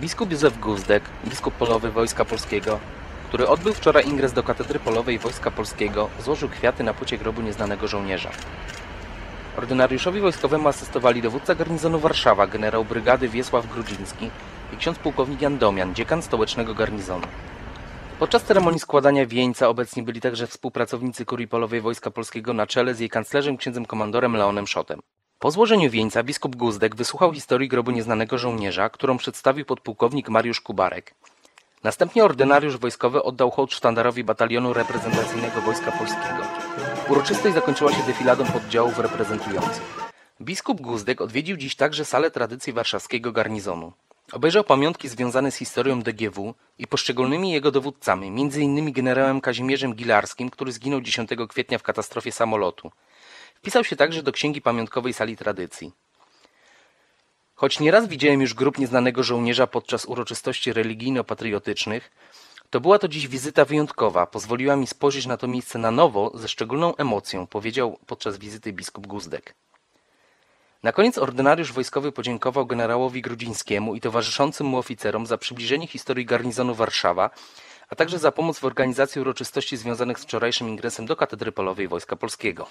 Biskup Józef Guzdek, biskup polowy Wojska Polskiego, który odbył wczoraj ingres do katedry polowej Wojska Polskiego, złożył kwiaty na płycie grobu nieznanego żołnierza. Ordynariuszowi wojskowemu asystowali dowódca garnizonu Warszawa, generał brygady Wiesław Grudziński i ksiądz pułkownik Jan Domian, dziekan stołecznego garnizonu. Podczas ceremonii składania wieńca obecni byli także współpracownicy Kurii Polowej Wojska Polskiego na czele z jej kanclerzem księdzem komandorem Leonem Szotem. Po złożeniu wieńca biskup Guzdek wysłuchał historii grobu nieznanego żołnierza, którą przedstawił podpułkownik Mariusz Kubarek. Następnie ordynariusz wojskowy oddał hołd sztandarowi batalionu reprezentacyjnego Wojska Polskiego. Uroczystość zakończyła się defiladą poddziałów reprezentujących. Biskup Guzdek odwiedził dziś także salę tradycji warszawskiego garnizonu. Obejrzał pamiątki związane z historią DGW i poszczególnymi jego dowódcami, m.in. generałem Kazimierzem Gilarskim, który zginął 10 kwietnia w katastrofie samolotu. Wpisał się także do księgi pamiątkowej sali tradycji. Choć nieraz widziałem już grób nieznanego żołnierza podczas uroczystości religijno-patriotycznych, to była to dziś wizyta wyjątkowa. Pozwoliła mi spojrzeć na to miejsce na nowo, ze szczególną emocją, powiedział podczas wizyty biskup Guzdek. Na koniec ordynariusz wojskowy podziękował generałowi Grudzińskiemu i towarzyszącym mu oficerom za przybliżenie historii garnizonu Warszawa, a także za pomoc w organizacji uroczystości związanych z wczorajszym ingresem do katedry polowej Wojska Polskiego.